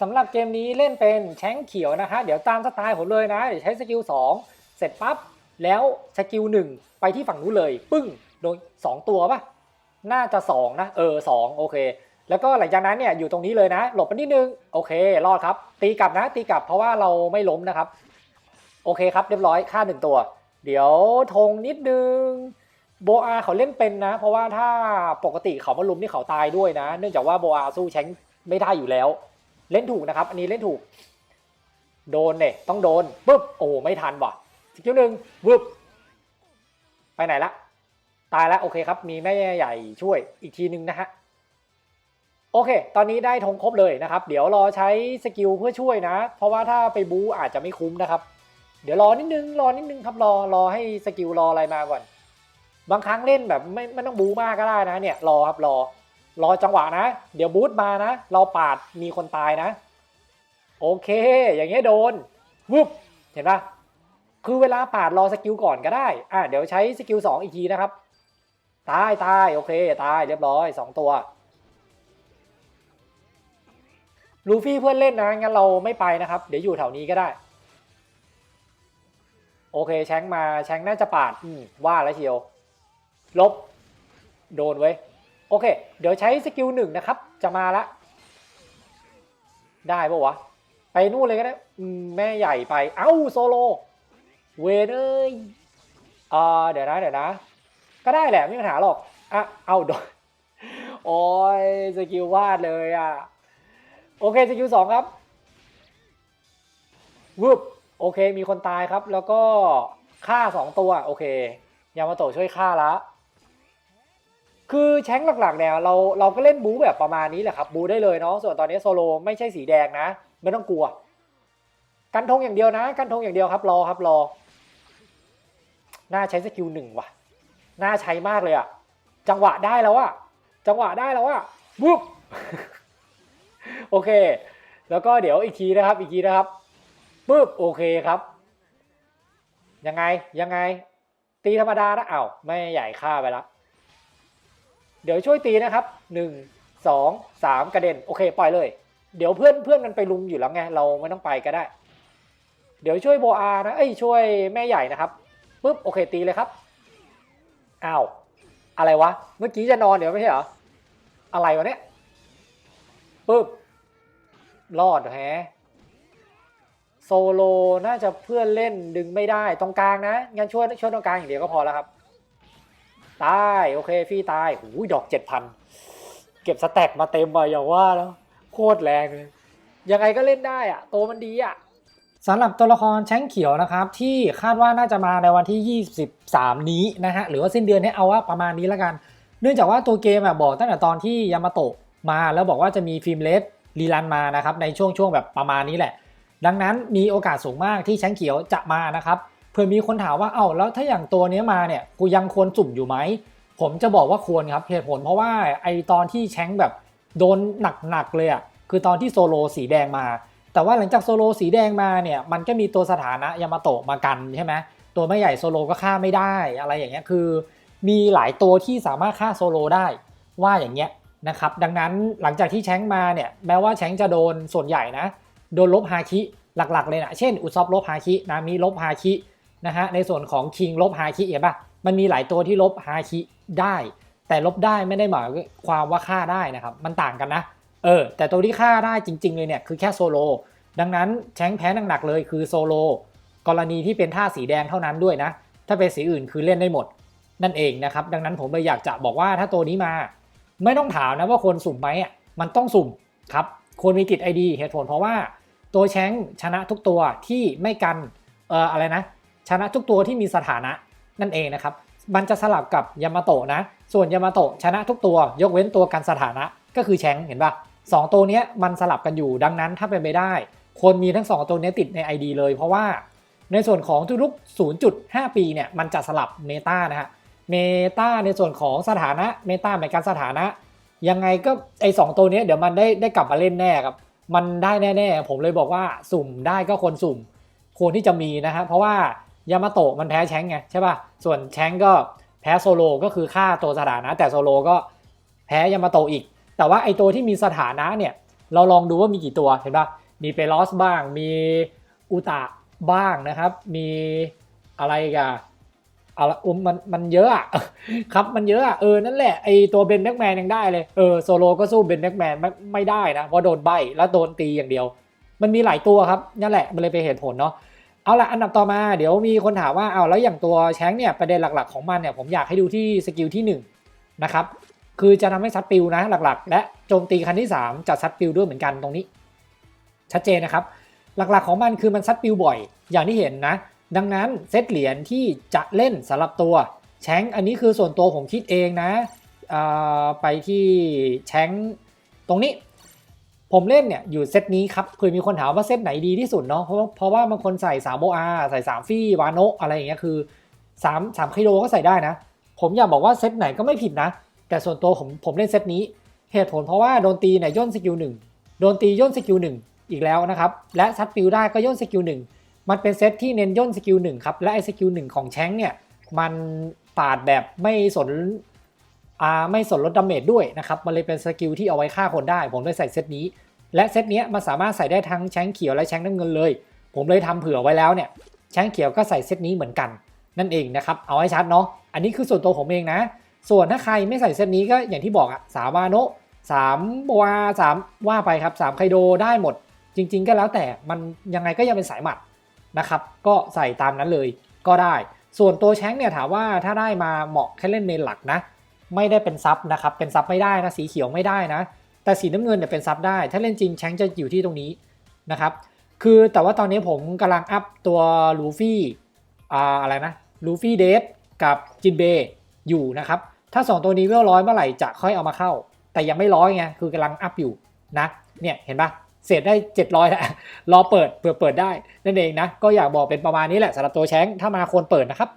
สำหรับเกมนี้เล่นเป็นแชงเขียวนะฮะเดี๋ยวตามสไตล์ผมเลยนะเดี๋ยวใช้สกิล2เสร็จปั๊บแล้วสกิล1ไปที่ฝั่งนู้นเลย ปึ้งโดย2ตัวปะน่าจะ 2 นะ เออ2โอเค แล้วก็หลังจากนั้นเนี่ยอยู่ตรงนี้เลยนะ หลบไปนิดนึง โอเค รอดครับ ตีกลับนะ ตีกลับเพราะว่าเราไม่ล้มนะครับ โอเคครับเรียบร้อยค่าหนึ่งตัว เดี๋ยวธงนิดนึงโบอาเขาเล่นเป็นนะ เพราะว่าถ้าปกติเขามาลุมนี่เขาตายด้วยนะ เนื่องจากว่าโบอาสู้แชงไม่ได้อยู่แล้ว เล่นถูกนะครับ อันนี้เล่นถูก โดนเนี่ยต้องโดนปุ๊บโอ้ไม่ทันว่ะสกิลหนึ่งวึบไปไหนละตายแล้วโอเคครับ มีแม่ใหญ่ช่วยอีกทีหนึ่งนะฮะโอเค ตอนนี้ได้ธงครบเลยนะครับ เดี๋ยวรอใช้สกิลเพื่อช่วยนะ เพราะว่าถ้าไปบูอาจจะไม่คุ้มนะครับ เดี๋ยวรอนิดนึงรอนิดนึงครับรอรอให้สกิลรออะไรมาก่อน บางครั้งเล่นแบบไม่ไม่ต้องบูมากก็ได้นะเนี่ยรอครับรอ รอจังหวะนะ เดี๋ยวบูทมานะ เราปาดมีคนตายนะ โอเค อย่างเงี้ยโดนวึบเห็นปะคือเวลาปาดรอสกิลก่อนก็ได้ อะเดี๋ยวใช้สกิลสองอีกทีนะครับ ตายตายโอเค ตายเรียบร้อยสองตัวลูฟี่เพื่อนเล่นนะงั้นเราไม่ไปนะครับ เดี๋ยวอยู่แถวนี้ก็ได้ โอเคแชงมาแชงน่าจะปาดอืมว่าแล้วเชียว ลบ โดนไว้ โอเค เดี๋ยวใช้สกิลหนึ่งนะครับ จะมาละ ได้ปะวะ ไปนู่นเลยก็ได้แม่ใหญ่ไป เอ้าโซโล เวเอ้ยอ่าเดี๋ยวนะเดี๋ยวนะ ก็ได้แหละไม่มีปัญหาหรอก อะ เอาโดนโอ้ยสกิลวาดเลยอะ โอเคสกิลสองครับวืบโอเค มีคนตายครับ แล้วก็ฆ่าสองตัว โอเค ยามาโตะช่วยฆ่าละ คือแชงหลักๆเนี่ยเราเราก็เล่นบูแบบประมาณนี้แหละครับบูได้เลยเนาะส่วนตอนนี้โซโลไม่ใช่สีแดงนะ ไม่ต้องกลัว กันธงอย่างเดียวนะ กันธงอย่างเดียวครับรอครับรอน่าใช้สกิลหนึ่งว่ะน่าใช้มากเลยอะจังหวะได้แล้วอะจังหวะได้แล้วอะวุบโอเค แล้วก็เดี๋ยวอีกทีนะครับ อีกทีนะครับปึ๊บโอเคครับ ยังไงยังไง ตีธรรมดานะอ้าวไม่ใหญ่ฆ่าไปแล้ว เดี๋ยวช่วยตีนะครับหนึ่งสองสามกระเด็นโอเคปล่อยเลย เดี๋ยวเพื่อนเพื่อนกันไปลุมอยู่แล้วไงเราไม่ต้องไปก็ได้ เดี๋ยวช่วยโบอานะเอ้ยช่วยแม่ใหญ่นะครับปุ๊บโอเคตีเลยครับอ้าวอะไรวะเมื่อกี้จะนอนเดี๋ยวไม่ใช่เหรออะไรวะเนี่ยปุ๊บรอดแฮะโซโลน่าจะเพื่อนเล่นดึงไม่ได้ตรงกลางนะงั้นช่วยช่วยตรงกลางอย่างเดียวก็พอแล้วครับ ตาย โอเคฟรีตายหูยดอกเจ็ดพันเก็บสแต็กมาเต็มไปอย่าว่าแล้วโคตรแรงเลย ยังไงก็เล่นได้อะตัวมันดีอะสำหรับตัวละครแช้งเขียวนะครับ ที่คาดว่าน่าจะมาในวันที่ 23 นี้นะฮะหรือว่าสิ้นเดือนนี้เอาว่าประมาณนี้แล้วกัน เนื่องจากว่าตัวเกมอะบอกตั้งแต่ตอนที่ยามาโตะมาแล้วบอกว่าจะมีฟิล์มเลสรีรันมานะครับในช่วงช่วงแบบประมาณนี้แหละ ดังนั้นมีโอกาสสูงมากที่แช้งเขียวจะมานะครับ เพื่อมีคนถามว่าเอ้าแล้วถ้าอย่างตัวนี้มาเนี่ยกูยังควรสุ่มอยู่ไหมผมจะบอกว่าควรครับเหตุผลเพราะว่าไอตอนที่แชงแบบโดนหนักๆเลยอะ่ะคือตอนที่โซโลสีแดงมา แต่ว่าหลังจากโซโลสีแดงมาเนี่ยมันก็มีตัวสถานะยามาโตะมากันใช่ไหมตัวไม่ใหญ่โซโลก็ฆ่าไม่ได้อะไรอย่างเงี้ยคือ มีหลายตัวที่สามารถฆ่าโซโลได้ว่าอย่างเงี้ยนะครับดังนั้นหลังจากที่แชงมาเนี่ยแม้ว่าแชงจะโดนส่วนใหญ่นะ โดนลบฮาคิหลักๆเลยนะเช่นอุซอฟลบฮาคินามิลบฮาคิ นะฮะในส่วนของคิงลบฮาคิเห็นปะมันมีหลายตัวที่ลบฮาคิได้ แต่ลบได้ไม่ได้หมายความว่าฆ่าได้นะครับ มันต่างกันนะเออแต่ตัวที่ฆ่าได้จริง ๆ เลยเนี่ยคือแค่โซโลดังนั้นแชงแพ้หนักๆเลยคือโซโลกรณีที่เป็นท่าสีแดงเท่านั้นด้วยนะ ถ้าเป็นสีอื่นคือเล่นได้หมด นั่นเองนะครับ ดังนั้นผมเลยอยากจะบอกว่าถ้าตัวนี้มา ไม่ต้องถามนะว่าควรสุ่มไหมอะมันต้องสุ่มครับควรมีติด ID เหตุผลเพราะว่าตัวแชงชนะทุกตัวที่ไม่กันเอ่ออะไรนะ ชนะทุกตัวที่มีสถานะนั่นเองนะครับ มันจะสลับกับยามาโตะนะ ส่วนยามาโตะชนะทุกตัวยกเว้นตัวกันสถานะก็คือแชงเห็นปะสองตัวนี้มันสลับกันอยู่ดังนั้นถ้าเป็นไปได้ ควรมีทั้งสองตัวนี้ติดใน ID เลยเพราะว่า ในส่วนของทุกๆ0.5 ปีเนี่ยมันจะสลับเมตานะฮะเมตาในส่วนของสถานะเมตาหมายการสถานะ ยังไงก็ไอสองตัวนี้เดี๋ยวมันได้ได้กลับมาเล่นแน่ครับมันได้แน่ ๆ ผมเลยบอกว่าสุ่มได้ก็ควรสุ่มควรที่จะมีนะฮะเพราะว่า ยามาโตะมันแพ้แชงไงใช่ป่ะส่วนแชงก็แพ้โซโลก็คือฆ่าตัวสถานะ แต่โซโลก็แพ้ยามาโตะอีก แต่ว่าไอตัวที่มีสถานะเนี่ยเราลองดูว่ามีกี่ตัวเห็นป่ะมีเปลอสบ้าง มีอุตะบ้างนะครับ มีอะไรกันอะไรอุ้มมันมันเยอะอะครับมันเยอะอะเออนั่นแหละไอตัวเบนแบ็กแมนยังได้เลยเออโซโลก็สู้เบนแบ็กแมนไม่ไม่ได้นะเพราะโดนใบแล้วโดนตีอย่างเดียว มันมีหลายตัวครับนั่นแหละมันเลยเป็นเหตุผลเนาะ เอาละอันดับต่อมาเดี๋ยวมีคนถามว่าเอาแล้วอย่างตัวแชงเนี่ยประเด็นหลักๆของมันเนี่ยผมอยากให้ดูที่สกิลที่หนึ่งนะครับคือจะทำให้ซัดปิวนะหลักๆ และโจมตีคันที่สามจะซัดปิวด้วยเหมือนกันตรงนี้ ชัดเจนนะครับ หลักๆของมันคือมันซัดปิวบ่อย อย่างที่เห็นนะ ดังนั้นเซตเหรียญที่จะเล่นสำหรับตัวแชงอันนี้คือส่วนตัวผมคิดเองนะอ่าไปที่แชงตรงนี้ ผมเล่นเนี่ยอยู่เซตนี้ครับเคยมีคนถามว่าเซตไหนดีที่สุดเนาะเพราะเพราะว่าบางคนใส่3โบอาใส่3ฟี่วานโนอะไรอย่างเงี้ยคือ3 3คิโลก็ใส่ได้นะ ผมอยากบอกว่าเซตไหนก็ไม่ผิดนะ แต่ส่วนตัวผมผมเล่นเซตนี้ เหตุผลเพราะว่าโดนตีเนี่ยย่นสกิลหนึ่งโดนตีย่นสกิลหนึ่งอีกแล้วนะครับและซัดปิวได้ก็ย่นสกิลหนึ่งมันเป็นเซตที่เน้นย่นสกิลหนึ่งครับและไอสกิลหนึ่งของแชงเนี่ยมันปาดแบบไม่สน อ่าไม่สนลดดาเมจด้วยนะครับ มันเลยเป็นสกิลที่เอาไว้ฆ่าคนได้ ผมเลยใส่เซตนี้ และเซตนี้มันสามารถใส่ได้ทั้งแชงเขียวและแชงน้ำเงินเลย ผมเลยทำเผื่อไว้แล้วเนี่ยแชงเขียวก็ใส่เซตนี้เหมือนกัน นั่นเองนะครับ เอาให้ชัดเนาะ อันนี้คือส่วนตัวผมเองนะ ส่วนถ้าใครไม่ใส่เซตนี้ก็อย่างที่บอกอะสามาโนะสามวาสามว่าไปครับสามไคโดได้หมด จริง ๆ ก็แล้วแต่มันยังไงก็ยังเป็นสายหมัดนะครับ ก็ใส่ตามนั้นเลยก็ได้ ส่วนตัวแชงเนี่ยถามว่าถ้าได้มาเหมาะแค่เล่นเมนหลักนะ ไม่ได้เป็นซับนะครับ เป็นซับไม่ได้นะ สีเขียวไม่ได้นะ แต่สีน้ำเงินเนี่ยเป็นซับได้ ถ้าเล่นจริงแชงจะอยู่ที่ตรงนี้นะครับ คือแต่ว่าตอนนี้ผมกำลังอัพตัวลูฟี่อ่าอะไรนะลูฟี่เดทกับจินเบอยู่นะครับ ถ้า 2 ตัวนี้เวลร้อยเมื่อไหร่จะค่อยเอามาเข้า แต่ยังไม่ร้อยไง คือกำลังอัพอยู่นะ เนี่ยเห็นปะเสร็จได้ 700แล้วรอเปิดเผื่อเปิดได้นั่นเองนะ ก็อยากบอกเป็นประมาณนี้แหละสำหรับตัวแชงถ้ามาควรเปิดนะครับ